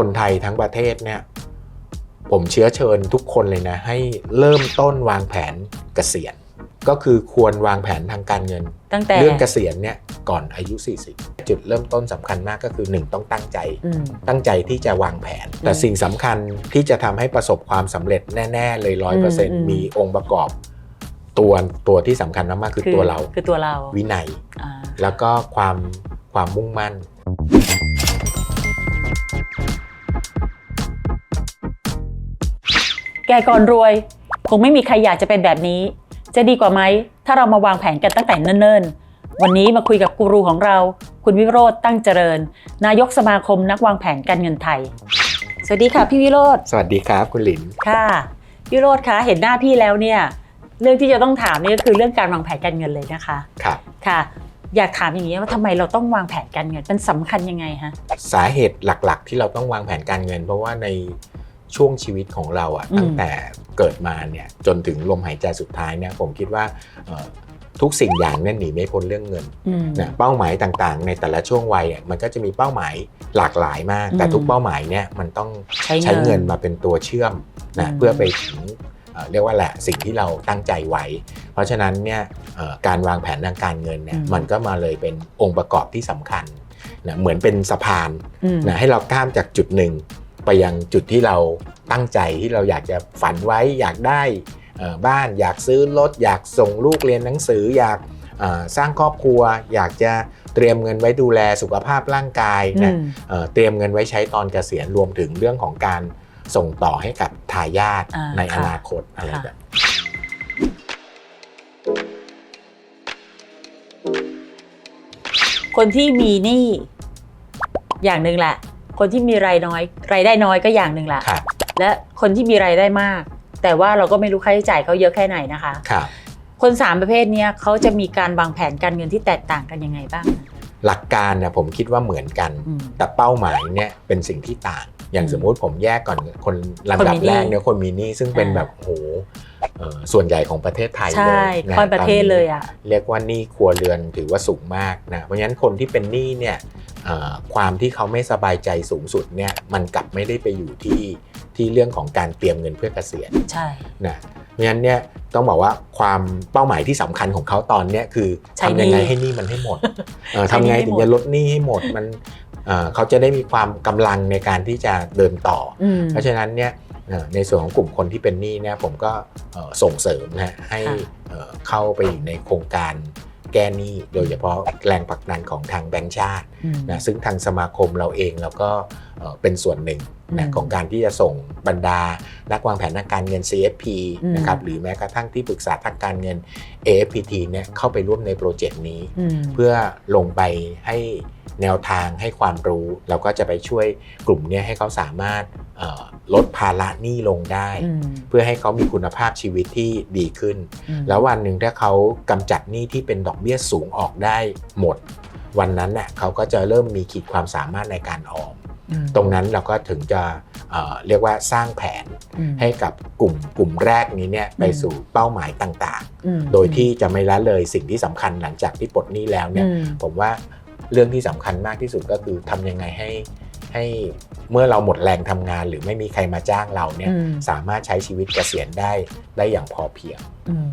คนไทยทั้งประเทศเนี่ยผมเชื้อเชิญทุกคนเลยนะ ให้เริ่มต้นวางแผนเกษียณ ก็คือควรวางแผนทางการเงิน ตั้งแต่เรื่องเกษียณเนี่ยก่อนอายุ 40 จุดเริ่มต้นสำคัญมากก็คือ 1 ต้องตั้งใจอืมตั้งใจที่จะวางแผน แต่อืมสิ่งสำคัญที่จะทำให้ประสบความสำเร็จแน่ ๆ เลยร้อยเปอร์เซ็นอืต์มมีองค์ประกอบ ตัวตัวที่สำคัญมากๆคือตัวเราคือตัวเราวินัยอ่าแล้วก็ความความมุ่งมั่น แก่ก่อนรวย คงไม่มีใครอยากจะเป็นแบบนี้ จะดีกว่าไหม ถ้าเรามาวางแผนกันตั้งแต่เนิ่นๆ วันนี้มาคุยกับกูรูของเรา คุณวิโรธตั้งเจริญ นายกสมาคมนักวางแผนการเงินไทย สวัสดีค่ะพี่วิโรธสวัสดีครับคุณหลินค่ะพี่วิโรธคะเห็นหน้าพี่แล้วเนี่ยเรื่องที่จะต้องถามนี่ก็คือเรื่องการวางแผนการเงินเลยนะคะครับค่ะ อยากถามอย่างนี้ว่าทำไมเราต้องวางแผนการเงินมันสำคัญยังไงฮะสาเหตุหลักๆ ที่เราต้องวางแผนการเงิน เพราะว่าใน ช่วงชีวิตของเราอะอืมตั้งแต่เกิดมาเนี่ยจนถึงลมหายใจสุดท้ายเนี่ยผมคิดว่าเอ่อทุกสิ่งอย่างเนี่ยหนีไม่พ้นเรื่องเงินอืมนะเป้าหมายต่างๆ ในแต่ละช่วงวัยอะมันก็จะมีเป้าหมายหลากหลายมาก แต่อืมทุกเป้าหมายเนี่ยมันต้องใช้เงินใช้เงินมาเป็นตัวเชื่อมนะอืมเพื่อไปถึงเอ่อเรียกว่าแหละสิ่งที่เราตั้งใจไว้ เพราะฉะนั้นเนี่ยเอ่อการวางแผนทางการเงินเนี่ยมันก็มาเลยเป็นองค์ประกอบที่สำคัญนะเหมือนเป็นสะพานอืมนะให้เราข้ามจากจุดหนึ่ง ไปยังจุดที่เราตั้งใจที่เราอยากจะฝันไว้อยากได้เอ่อบ้านอยากซื้อรถอยากส่งลูกเรียนหนังสืออยากเอ่อสร้างครอบครัว อยากจะเตรียมเงินไว้ดูแลสุขภาพร่างกายนะอืมเอ่อเตรียมเงินไว้ใช้ตอนเกษียณรวมถึงเรื่องของการส่งต่อให้กับทายาทอ่าในค่ะอนาคตอะไรค่ะแบบคนที่มีหนี้อย่างหนึ่งแหละ คนที่มีรายน้อย รายได้น้อยก็อย่างหนึ่งแหละครับและคนที่มีรายได้มาก แต่ว่าเราก็ไม่รู้ค่าใช้จ่ายเขาเยอะแค่ไหนนะคะ ครับ คนสามประเภทเนี้ยเขาจะมีการวางแผนการเงินที่แตกต่างกันยังไงบ้าง หลักการเนี่ยผมคิดว่าเหมือนกัน อืม แต่เป้าหมายเนี่ยเป็นสิ่งที่ต่าง อย่างอืมสมมุติผมแยกก่อนคนลำดัคนบมีหนี้แรกเนี่ยคนมีหนี้ซึ่งเป็นอ่า แบบโอ้โหเอ่อ ส่วนใหญ่ของประเทศไทยใช่เลยนะค่อนประเทศตนนี้เลยอะเรียกว่าหนี้ครัวเรือนถือว่าสูงมากนะเพราะฉะนั้นคนที่เป็นหนี้เนี่ยเอ่อความที่เขาไม่สบายใจสูงสุดเนี่ยมันกลับไม่ได้ไปอยู่ที่ที่เรื่องของการเตรียมเงินเพื่อเกษียณใช่นะเพราะฉะนั้นเนี่ยต้องบอกว่าความเป้าหมายที่สำคัญของเขาตอนเนี้ยคือใช้ทำยังไงหนี้ให้หนี้มันให้หมดเอ่อใช้หนี้ทำไงให้ถึงหมดจะลดหนี้ให้หมดมันเอ่อเขาจะได้มีความกำลังในการที่จะเดินต่ออืมเพราะฉะนั้นเนี่ยเอ่อ ในส่วนของกลุ่มคนที่เป็นหนี้เนี่ยผมก็เอ่อส่งเสริมนะฮะให้ค่ะเอ่อเข้าไปอยู่ในโครงการแก้หนี้โดยเฉพาะแรงผลักดันของทางแบงก์ชาติอืมนะซึ่งทางสมาคมเราเองเราก็เอ่อเป็นส่วนหนึ่งอืนะมของการที่จะส่งบรรดา นักวางแผนทางการเงิน CFP อืมนะครับหรือแม้กระทั่งที่ปรึกษาทางการเงิน AFPT เนี่ยเข้าไปร่วมในโปรเจกต์นี้อืมเพื่อลงไปให้ แนวทางให้ความรู้ เราก็จะไปช่วยกลุ่มเนี้ให้เขาสามารถเอ่อลดภาระหนี้ลงได้อืมเพื่อให้เขามีคุณภาพชีวิตที่ดีขึ้นอืมแล้ววันหนึ่งถ้าเขากำจัดหนี้ที่เป็นดอกเบี้ยสูงออกได้หมด วันนั้นน่ะเขาก็จะเริ่มมีขีดความสามารถในการออมอืมตรงนั้นเราก็ถึงจะเอ่อเรียกว่าสร้างแผนอืมให้กับกลุ่มกลุ่มแรกนี้เนี่ยไปอืมสู่เป้าหมายต่างอืมๆโดยที่จะไม่ละเลยสิ่งที่สำคัญหลังจากที่ปลดหนี้แล้วเนี่ยอืมผมว่า เรื่องที่สำคัญมากที่สุดก็คือทำยังไงให้ให้เมื่อเราหมดแรงทำงานหรือไม่มีใครมาจ้างเราเนี่ยอืมสามารถใช้ชีวิตเกษียณได้ได้อย่างพอเพียงอืม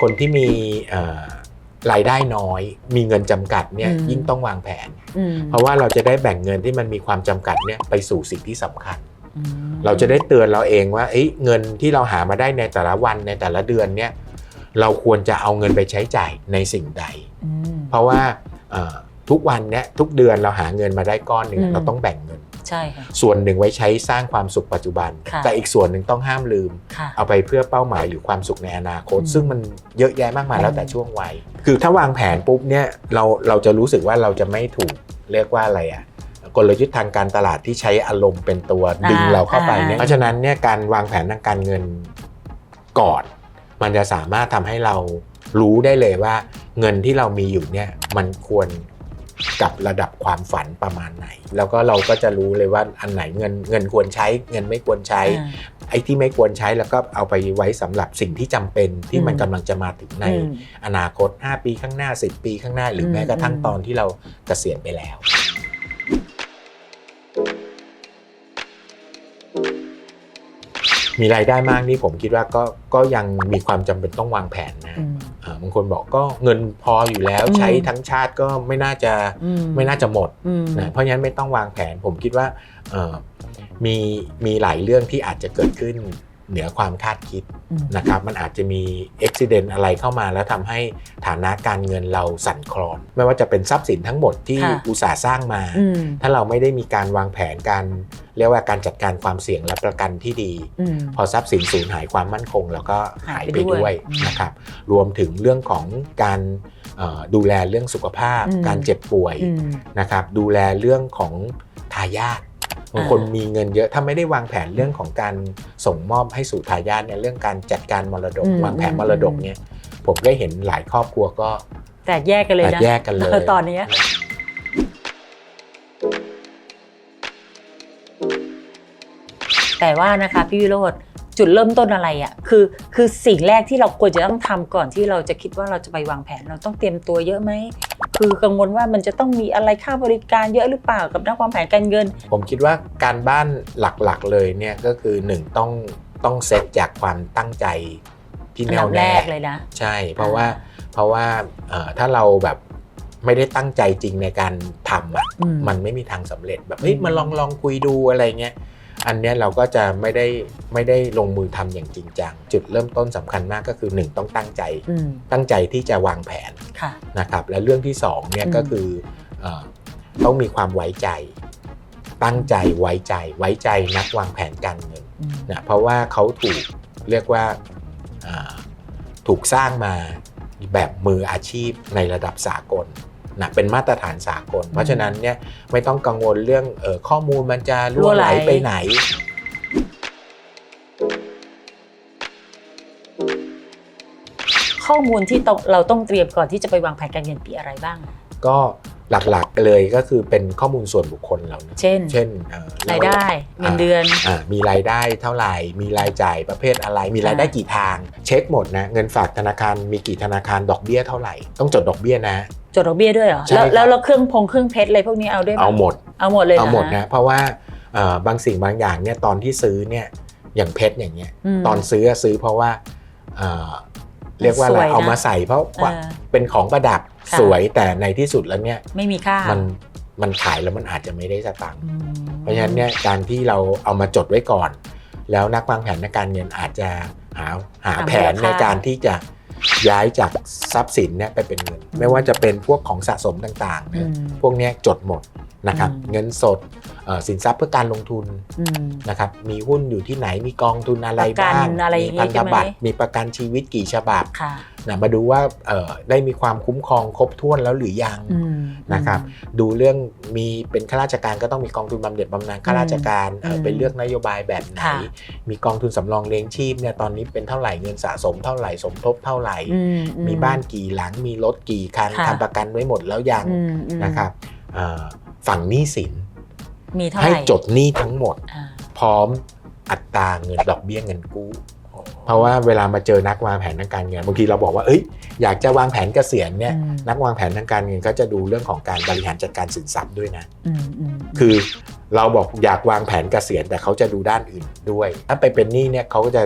คนที่มีเอ่อรายได้น้อย มีเงินจำกัดเนี่ยอืมยิ่งต้องวางแผนอืมเพราะว่าเราจะได้แบ่งเงินที่มันมีความจำกัดเนี่ยไปสู่สิ่งที่สำคัญอืม เราจะได้เตือนเราเองว่าเอ้ยเงินที่เราหามาได้ในแต่ละวันในแต่ละเดือนเนี่ยเราควรจะเอาเงินไปใช้จ่ายในสิ่งใดอืมเพราะว่าเอ่อทุกวันเนี่ยทุกเดือนเราหาเงินมาได้ก้อนหนึ่งอืมเราต้องแบ่งเงินใช่ค่ะส่วนหนึ่งไว้ใช้สร้างความสุขปัจจุบันค่ะแต่อีกส่วนหนึ่งต้องห้ามลืมค่ะเอาไปเพื่อเป้าหมายหรือความสุขในอนาคตอืมซึ่งมันเยอะแยะมากมายอืมแล้วแต่ช่วงวัย คือถ้าวางแผนปุ๊บเนี่ยเราเราจะรู้สึกว่าเราจะไม่ถูกเรียกว่าอะไรอะ กลยุทธ์ทางการตลาดที่ใช้อารมณ์เป็นตัวดึงเราเข้าไปเนี่ยเพราะฉะนั้นเนี่ยการวางแผนทางการเงินก่อน มันจะสามารถทำให้เรารู้ได้เลยว่า เงินที่เรามีอยู่เนี่ยมันควรกับระดับความฝันประมาณไหน แล้วก็เราก็จะรู้เลยว่าอันไหนเงินเงินควรใช้ เงินไม่ควรใช้อ่าไอ้ที่ไม่ควรใช้แล้วก็เอาไปไว้สำหรับสิ่งที่จำเป็นที่มันอืมกำลังจะมาถึงในอืมอนาคต 5 ปีข้างหน้า 10 ปีข้างหน้า หรือมแม้กระทั่งอืมตอนที่เราเกษียณไปแล้ว มีรายได้มากนี่ผมคิดว่าก็ก็ยังมีความจำเป็นต้องวางแผนนะอืมอ่าบางคนบอกก็เงินพออยู่แล้วอืมใช้ทั้งชาติก็ไม่น่าจะอืไม่น่าจะหมดอืมนะเพราะฉะนั้นไม่ต้องวางแผนผมคิดว่าเอ่อมีมีหลายเรื่องที่อาจจะเกิดขึ้น เหนือความคาดคิดอืมนะครับมันอาจจะมีอุบิเหตุอะไรเข้ามา แล้วทำให้ฐานะการเงินเราสั่นคลอน ไม่ว่าจะเป็นทรัพย์สินทั้งหมดที่ค่ะอุตสาห์สร้างมาอืมถ้าเราไม่ได้มีการวางแผนการเรียกว่าการจัดการความเสี่ยงและประกันที่ดีอืมพอทรัพย์สินสูญหายความมั่นคง แล้วก็หายไปหายไปด้วยด้วยอืมนะครับรวมถึงเรื่องของการเอ่อดูแลเรื่องสุขภาพอืมการเจ็บป่วยอืมนะครับดูแลเรื่องของทายาทบาง คนอ่ามีมีเงินเยอะถ้าไม่ได้วางแผนเรื่องของการส่งมอบให้สู่ทายาทเนี่ยเรื่องการจัดการมรดก วางแผนมรดกเนี่ยผมก็เห็นหลายครอบครัวก็แตกแยกกันเลยแตกนะแยกกันเลยตอนเนี้ยแต่ว่านะคะพี่วิโรธจุดเริ่มต้นอะไรอะ่ะคือคือสิ่งแรกที่เราควรจะต้องทำก่อนที่เราจะคิดว่าเราจะไปวางแผนเราต้องเตรียมตัวเยอะไหม คือกังวลว่ามันจะต้องมีอะไรค่าบริการเยอะหรือเปล่ากับนักวางแผนการเงิน ผมคิดว่าการบ้านหลักๆเลยเนี่ยก็คือหนึ่งต้องต้องเซตจากความตั้งใจที่อันแน่ดัวบแรแน่กเลยนะใช่ เพราะว่าเพราะว่าเอ่อถ้าเราแบบไม่ได้ตั้งใจจริงในการทำอะอืมมันไม่มีทางสำเร็จแบบเฮ้ยอืมมาลองลองคุยดูอะไรเงี้ยอันเนี้ยเราก็จะไม่ได้ไม่ได้ลงมือทำอย่างจริงจังจุดเริ่มต้นสำคัญมากก็คือหนึ่งต้องตั้งใจอืมตั้งใจที่จะวางแผนค่ะ นะครับและเรื่องที่สองเนี่ยอืมก็คือเออต้องมีความไว้ใจ ตั้งใจไว้ใจไว้ใจนักวางแผนการเงินอืมนะเพราะว่าเขาถูกเรียกว่าอ่าถูกสร้างมาแบบมืออาชีพในระดับสากลนะเป็นมาตรฐานสากล เพราะฉะนั้นเนี่ยไม่ต้องกังวลเรื่องเออข้อมูลมันจะรั่วไหลไปไหน ข้อมูลที่ต้องเราต้องเตรียมก่อนที่จะไปวางแผนการเงินปีอะไรบ้าง ก็หลักๆเลยก็คือเป็นข้อมูลส่วนบุคคลเรานะเช่น เช่นเอ่อเรายได้เงินเดือนอ่ามีรายได้เท่าไหร่ มีรายจ่ายประเภทอะไร มีรายได้อ่ากี่ทาง เช็คหมดนะเงินฝากธนาคารมีกี่ธนาคารดอกเบี้ยเท่าไหร่ ต้องจดดอกเบี้ยนะจดดอกเบี้ยด้วยเหรอใช่แล้วครับแล้วแล้วเครื่องพงเครื่องเพชรอะไรพวกนี้เอาด้วยไหมเอาหมดเอาหมดเลยรเอาหมดฮนะเพราะว่าเอ่อบางสิ่งบางอย่างเนี่ยตอนที่ซื้อเนี่ยอย่างเพชรอย่างเงี้ยมตอนซื้ออะซื้อเพราะว่า เอ่อเรียกว่าอะไรสวยนะเอามาใส่เพราะว่าเออเป็นของประดับค่ะสวยแต่ในที่สุดแล้วเนี่ยไม่มีค่ามันมันขายแล้วมันอาจจะไม่ได้สตังค์อืมเพราะฉะนั้นเนี่ยการที่เราเอามาจดไว้ก่อน แล้วนักวางแผนในการเงินอาจจะหาหาแผนในการที่จะย้ายจากทรัพย์สินเนี่ยไปเป็นเงิน ไม่ว่าจะเป็นพวกของสะสมต่างๆอืเนี่ยมพวกเนี้ยจดหมด นะครับอืมเงินสดเอ่อสินทรัพย์เพื่อการลงทุนอืมนะครับมีหุ้นอยู่ที่ไหนมีกองทุนอะไรประกันบ้างอะไรอย่างงี้มีพันธบัตรใช่ไหมมีประกันชีวิตกี่ฉบับค่ะนะมาดูว่าเอ่อได้มีความคุ้มครองครบถ้วนแล้วหรือยังอืมนะครับดูเรื่องมีเป็นข้าราชการก็ต้องมีกองทุนบำเหน็จบำนาญข้าราชการเอ่ออืมไปเลือกนโยบายแบบไหนค่ะมีกองทุนสำรองเลี้ยงชีพเนี่ยตอนนี้เป็นเท่าไหร่เงินสะสมเท่าไหร่สมทบเท่าไหร่อือืมีบ้านกี่หลังมีรถกี่คันค่ะทำประกันไว้หมดแล้วยังอืมอืมนะครับเอ่อ ฝั่งหนี้สินมีเท่าไหให้ร่จดหนี้ทั้งหมด อ่าพร้อมอัตราเงินดอกเบี้ยเงินกู้ เพราะว่าเวลามาเจอนักวางแผนทางการเงินบางทีเราบอกว่าเอ้ยอยากจะวางแผนเกษียณเนี่ยอืมนักวางแผนทางการเงินก็จะดูเรื่องของการบริหารจัดการสินทรัพย์ด้วยนะ อืมอืมคือเราบอกอยากวางแผนเกษียณแต่เขาจะดูด้านอื่นด้วย ถ้าไปเป็นหนี้เนี่ยเขาก็จะ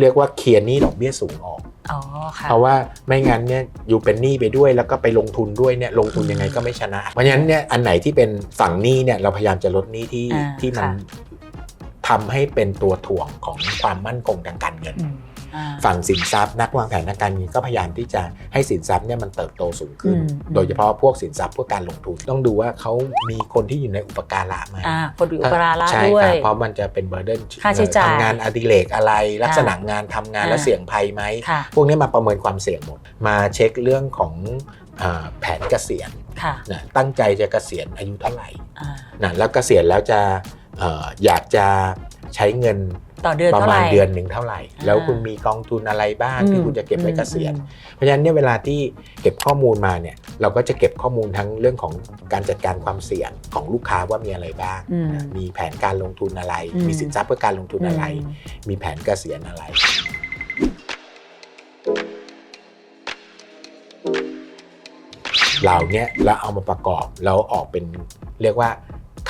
เรียกว่าเคลียร์หนี้ดอกเบี้ยสูงออกอ๋อค่ะเพราะว่าไม่งั้นเนี่ยอยู่เป็นหนี้ไปด้วยแล้วก็ไปลงทุนด้วยเนี่ยลงทุนยังไงก็ไม่ชนะ เพราะฉะนั้นเนี่ยอันไหนที่เป็นฝั่งหนี้เนี่ยเราพยายามจะลดหนี้ที่อ่าที่มันค่ะทำให้เป็นตัวถ่วงของความมั่นคงทางการเงินอืมอ่า ฝั่งสินทรัพย์นักวางแผนทางการเงินก็พยายามที่จะให้สินทรัพย์เนี่ยมันเติบโตสูงขึ้นอืมโดยเฉพาะพวกสินทรัพย์เพื่อการลงทุนต้องดูว่าเขามีคนที่อยู่ในอุปการะไหมอ่าคนดูอุปราระใช่ด้วคยรับเพราะมันจะเป็นเบอร์เดนค่าใช้จ่ายทำงานอดิเรกอะไร ลักษณะงานทำงานอ่าแล้วเสี่ยงภัยไหมค่ะพวกนี้มาประเมินความเสี่ยงหมด มาเช็คเรื่องของอาแผนเกษียณค่ะนะตั้งใจจะเกษียณอายุเท่าไหร่อ่านะแล้วเกษียณแล้วจะเอ่ออยากจะใช้เงิน ต่อเดือนประเท่าไหมาณร่เดือนหนึ่งเท่าไหร่อ่าแล้วคุณมีกองทุนอะไรบ้างที่คุณจะเก็บไว้เกษียณอืมเพราะฉะนั้นเนี่ยเวลาที่เก็บข้อมูลมาเนี่ยเราก็จะเก็บข้อมูลทั้งเรื่องของการจัดการความเสี่ยงของลูกค้าว่ามีอะไรบ้างอืมนะมีแผนการลงทุนอะไรอืมมีสินทรัพย์เพื่อการลงทุนอะไรอืมมีแผนเกษียณอะไรเราเนี่ยเราเอามาประกอบแล้วออกเป็นเรียกว่า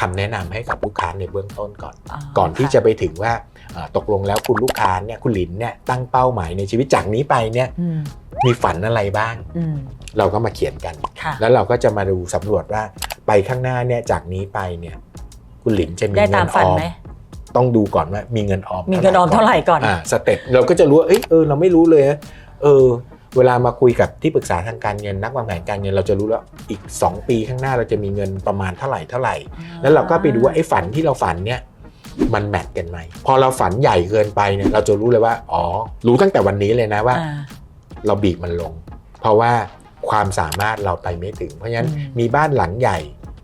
คำแนะนำให้กับลูกค้าในเบื้องต้นก่อน ก่อนที่จะไปถึงว่าเอ่อตกลงแล้วคุณลูกค้าเนี่ยคุณหลินเนี่ยตั้งเป้าหมายในชีวิตจากนี้ไปเนี่ยอืมมีฝันอะไรบ้างอืมเราก็มาเขียนกันค่ะแล้วเราก็จะมาดูสำรวจว่าไปข้างหน้าเนี่ยจากนี้ไปเนี่ยคุณหลินจะมีได้เงิตามนฝัอนอมไหมต้องดูก่อนว่ามีเงินออมมีเงินออมเท่าไหร่ก่อนอ่าสเต็ปเราก็จะรู้ว่าเอ้ยเออเราไม่รู้เลยนะเออ เวลามาคุยกับที่ปรึกษาทางการเงินนักวางแผนการเงินเราจะรู้แล้วอีก 2 ปีข้างหน้าเราจะมีเงินประมาณเท่าไหร่เท่าไหร่ แล้วเราก็ไปดูว่าไอ้ฝันที่เราฝันเนี่ยมันแมทกันไหมพอเราฝันใหญ่เกินไปเนี่ยเราจะรู้เลยว่าอ๋อรู้ตั้งแต่วันนี้เลยนะว่าอ่าเราบีบมันลง เพราะว่าความสามารถเราไปไม่ถึง เพราะฉะนั้นอืมมีบ้านหลังใหญ่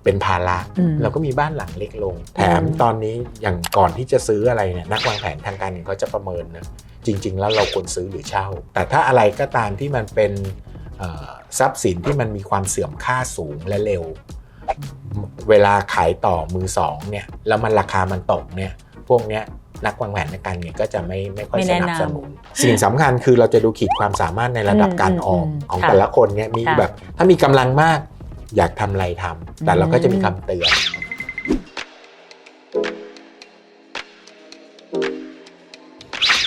เป็นภาระอืมเราก็มีบ้านหลังเล็กลง แถมอืมตอนนี้อย่างก่อนที่จะซื้ออะไรเนี่ยนักวางแผนทางการเงินเขาจะประเมินนะ จริง ๆ แล้วเราควรซื้อหรือเช่า แต่ถ้าอะไรก็ตามที่มันเป็นเอ่อทรัพย์สินที่มันมีความเสื่อมค่าสูงและเร็ว เวลาขายต่อมือสองเนี่ยแล้วมันราคามันตกเนี่ยพวกเนี้ยนักวางแผนทางการเงินก็จะไม่ไม่ค่อยไม่สแนะนำนับสนุน สิ่งสำคัญคือเราจะดูขีดความสามารถในระดับการออมอืมอืมของค่ะแต่ละคนเนี่ยมีค่ะแบบถ้ามีกำลังมากอยากทำอะไรทำแต่เราก็จะมีคำเตือน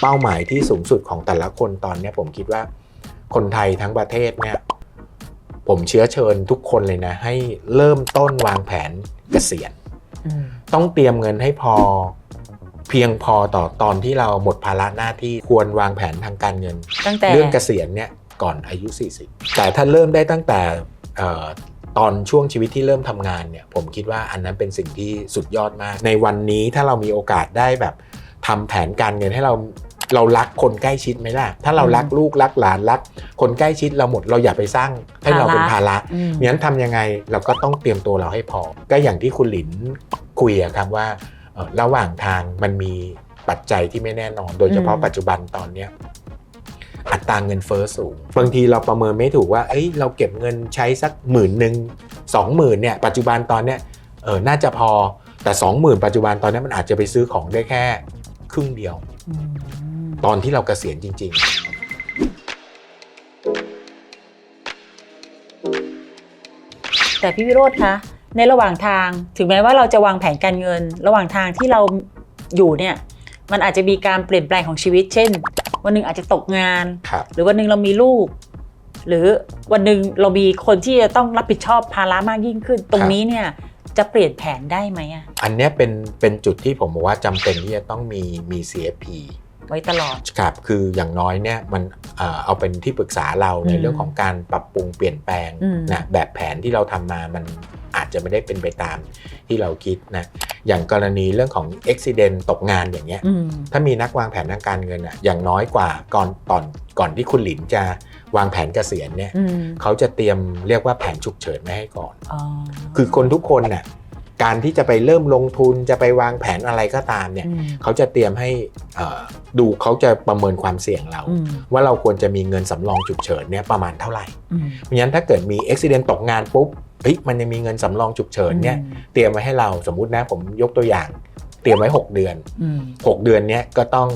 เป้าหมายที่สูงสุดของแต่ละคนตอนเนี้ยผมคิดว่าคนไทยทั้งประเทศเนี่ยผมเชื้อเชิญทุกคนเลยนะ ให้เริ่มต้นวางแผนเกษียณอืมต้องเตรียมเงินให้พอเพียงพอต่อตอนที่เราหมดภาระหน้าที่ควรวางแผนทางการเงินตั้งแต่เรื่องเกษียณเนี่ยก่อนอายุ 40 แต่ถ้าเริ่มได้ตั้งแต่เอ่อตอนช่วงชีวิตที่เริ่มทำงานเนี่ยผมคิดว่าอันนั้นเป็นสิ่งที่สุดยอดมาก ในวันนี้ถ้าเรามีโอกาสได้แบบทำแผนการเงินให้เรา เรารักคนใกล้ชิดไหมล่ะ ถ้าเรารักลูกรักหลานรัก คนใกล้ชิดเราหมดเราอย่าไปสร้างให้เราเป็นภาระอืมงั้นทำยังไงเราก็ต้องเตรียมตัวเราให้พอ ก็อย่างที่คุณหลินคุยอะครับว่าเอ่อระหว่างทางมันมีปัจจัยที่ไม่แน่นอน โดยเฉพาะอืมปัจจุบันตอนเนี้ยอัตราเงินเฟ้อสูง บางทีเราประเมินไม่ถูกว่า เอ้ย เราเก็บเงินใช้สักหมื่นหนึ่งสองหมื่นเนี่ย ปัจจุบันตอนเนี้ย เออ น่าจะพอ แต่สองหมื่นปัจจุบันตอนเนี้ยมันอาจจะไปซื้อของได้แค่ครึ่งเดียวอืม ตอนที่เราเกษียณจริงแต่พี่วิโรธคะในระหว่างทางถึงแม้ว่าเราจะวางแผนการเงิน ระหว่างทางที่เราอยู่เนี่ยมันอาจจะมีการเปลี่ยนแปลงของชีวิต เช่น วันหนึ่งอาจจะตกงานๆครับหรือวันหนึ่งเรามีลูก หรือวันหนึ่งเรามีคนที่จะต้องรับผิดชอบภาระมากยิ่งขึ้น ตรงนี้เนี่ยจะเปลี่ยนแผนได้ไหมอะอันเนี้ยเป็นเป็นจุดที่ผมบอกว่าจำเป็นที่จะต้องมีมี CFP ไว้ตลอดครับคืออย่างน้อยเนี่ยมันเอ่อเอาเป็นที่ปรึกษาเราในอืมเรื่องของการปรับปรุงเปลี่ยนแปลงอืมนะแบบแผนที่เราทำมามันอาจจะไม่ได้เป็นไปตามที่เราคิดนะอย่างกรณีเรื่องของอุบิเหตุตกงานอย่างเงี้ยอืมถ้ามีนักวางแผนทางการเงินอะอย่างน้อยกว่าก่อนตอนก่อนที่คุณหลินจะวางแผนเกษียณเนี่ยอืมเขาจะเตรียมเรียกว่าแผนฉุกเฉินไว้ให้ก่อนอ๋อคือคนทุกคนน่ะ การที่จะไปเริ่มลงทุนจะไปวางแผนอะไรก็ตามเนี่ยอืมเขาจะเตรียมให้เอ่อดูเขาจะประเมินความเสี่ยงเราอืมว่าเราควรจะมีเงินสำรองฉุกเฉินเนี่ยประมาณเท่าไหร่อืมเพราะฉะนั้นถ้าเกิดมีอุบิเหตุตกงานปุ๊บเฮ้ยมันยังมีเงินสำรองฉุกเฉินเนี่ยเตรียมไว้ให้เราสมมุตินะผมยกตัวอย่าง เตรียมไว้ 6 เดือนอืม6เดือนเนี้ยก็ต้อง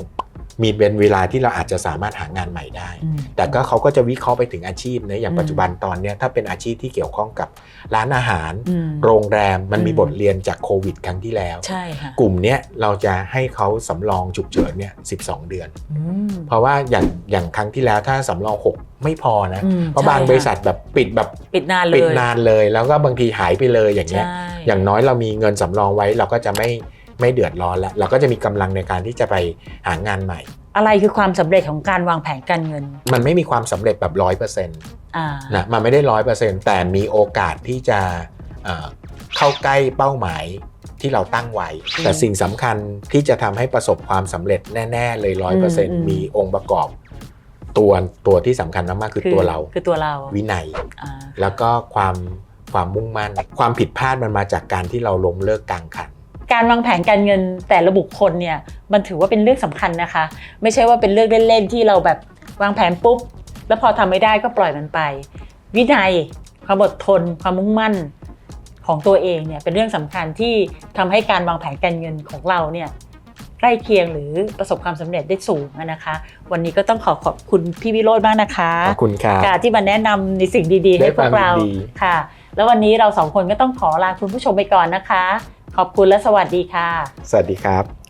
มีเป็นเวลาที่เราอาจจะสามารถหางานใหม่ได้อืมแต่ก็เขาก็จะวิเคราะห์ไปถึงอาชีพนะอย่างอืมปัจจุบันตอนเนี้ยถ้าเป็นอาชีพที่เกี่ยวข้องกับร้านอาหารอืมโรงแรมมันมีอืมบทเรียนจากโควิด ครั้งที่แล้วใช่ค่ะกลุ่มเนี้ยเราจะให้เขาสำรองฉุกเฉินเนี่ย12เดือนอืมเพราะว่าอย่างอย่างครั้งที่แล้วถ้าสำรอง 6 ไม่พอนะอืมเพราะใช่บางค่ะบริษัทแบบปิดแบบปิดนานเลยปิดนานเลย แล้วก็บางทีหายไปเลยอย่างเงี้ยใช่อย่างน้อยเรามีเงินสำรองไว้เราก็จะไม่ ไม่เดือดร้อนแล้ว เราก็จะมีกำลังในการที่จะไปหางานใหม่ อะไรคือความสำเร็จของการวางแผนการเงิน มันไม่มีความสำเร็จแบบร้อยเปอร์เซ็นต์อ่านะมันไม่ได้ร้อยเปอร์เซ็นต์แต่มีโอกาสที่จะเอ่อเข้าใกล้เป้าหมายที่เราตั้งไว้อืมแต่สิ่งสำคัญที่จะทำให้ประสบความสำเร็จแน่ ๆ เลยร้อยเปอร์เซ็นต์อืมมีองค์ประกอบตัวตัวที่สำคัญมากๆคือตัวเราคือตัวเราวินัยอ่าแล้วก็ความความมุ่งมั่น ความผิดพลาดมันมาจากการที่เราล้มเลิกกลางคัน การวางแผนการเงินแต่ละบุคคลเนี่ยมันถือว่าเป็นเรื่องสำคัญนะคะ ไม่ใช่ว่าเป็นเรื่องเล่นๆที่เราแบบวางแผนปุ๊บ แล้วพอทำไม่ได้ก็ปล่อยมันไป วินัยความอดทน ความมุ่งมั่นของตัวเองเนี่ยเป็นเรื่องสำคัญที่ทำให้การวางแผนการเงินของเราเนี่ยใกล้เคียงหรือประสบความสำเร็จได้สูงนะคะ วันนี้ก็ต้องขอขอบคุณพี่วิโรจน์มากนะคะขอบคุณครับค่ะที่มาแนะนำในสิ่งดีๆ ให้พวกเราด้วยความยินดีค่ะ แล้ววันนี้เราสองคนก็ต้องขอลาคุณผู้ชมไปก่อนนะคะ ขอบคุณและสวัสดีค่ะ สวัสดีครับ